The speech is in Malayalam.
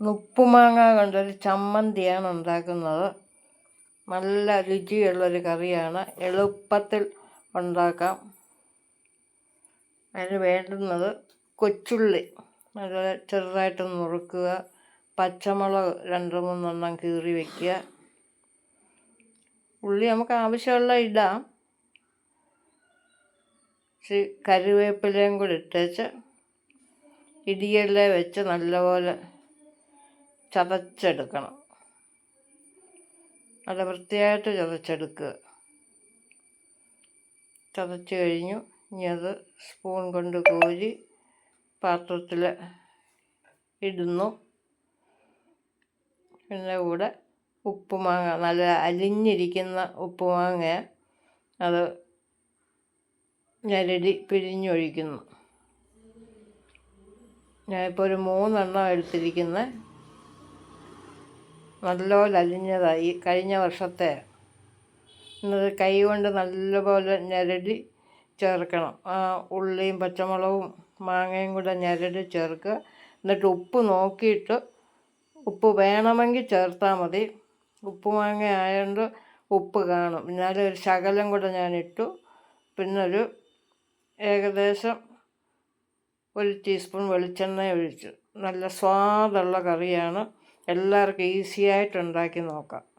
ഉപ്പുമാങ്ങ കൊണ്ടൊരു ചമ്മന്തിയാണ് ഉണ്ടാക്കുന്നത്. നല്ല രുചിയുള്ളൊരു കറിയാണ്. എളുപ്പത്തിൽ ഉണ്ടാക്കാം. അതിന് വേണ്ടുന്നത് കൊച്ചുള്ളി. നല്ല ചെറുതായിട്ട് നുറുക്കുക. പച്ചമുളക് രണ്ട് മൂന്നെണ്ണം കീറി വയ്ക്കുക ഉള്ളി നമുക്ക് ആവശ്യമുള്ള ഇടാം. ഇച്ചിരി കറിവേപ്പിലയും കൂടി ഇട്ടേച്ച് ഇടിയല്ലേ വെച്ച് നല്ലപോലെ ചതച്ചെടുക്കണം. നല്ല വൃത്തിയായിട്ട് ചതച്ചെടുക്കുക ചതച്ച് കഴിഞ്ഞു. ഇനി അത് സ്പൂൺ കൊണ്ട് കോരി പാത്രത്തിൽ ഇടുന്നു. പിന്നെ കൂടെ ഉപ്പുമാങ്ങ നല്ല അലിഞ്ഞിരിക്കുന്ന ഉപ്പുമാങ്ങ അത് ഞരടി പിഴിഞ്ഞൊഴിക്കുന്നു. ഞാനിപ്പോൾ ഒരു മൂന്നെണ്ണം എടുത്തിരിക്കുന്നത് അലിഞ്ഞതായി കഴിഞ്ഞ വർഷത്തെ. എന്നത് കൈകൊണ്ട് നല്ലപോലെ ഞരടി ചേർക്കണം. ഉള്ളിയും പച്ചമുളകും മാങ്ങയും കൂടെ ഞരടി ചേർക്കുക. എന്നിട്ട് ഉപ്പ് നോക്കിയിട്ട് ഉപ്പ് വേണമെങ്കിൽ ചേർത്താൽ മതി. ഉപ്പ് മാങ്ങ ആയതുകൊണ്ട് ഉപ്പ് കാണും. എന്നാലും ഒരു ശകലം കൂടെ ഞാൻ ഇട്ടു പിന്നെ ഒരു ഏകദേശം ഒരു ടീസ്പൂൺ വെളിച്ചെണ്ണ ഒഴിച്ചു. നല്ല സ്വാദുള്ള കറിയാണ്. എല്ലാവർക്കും ഈസി ആയിട്ട് ഉണ്ടാക്കി നോക്കാം.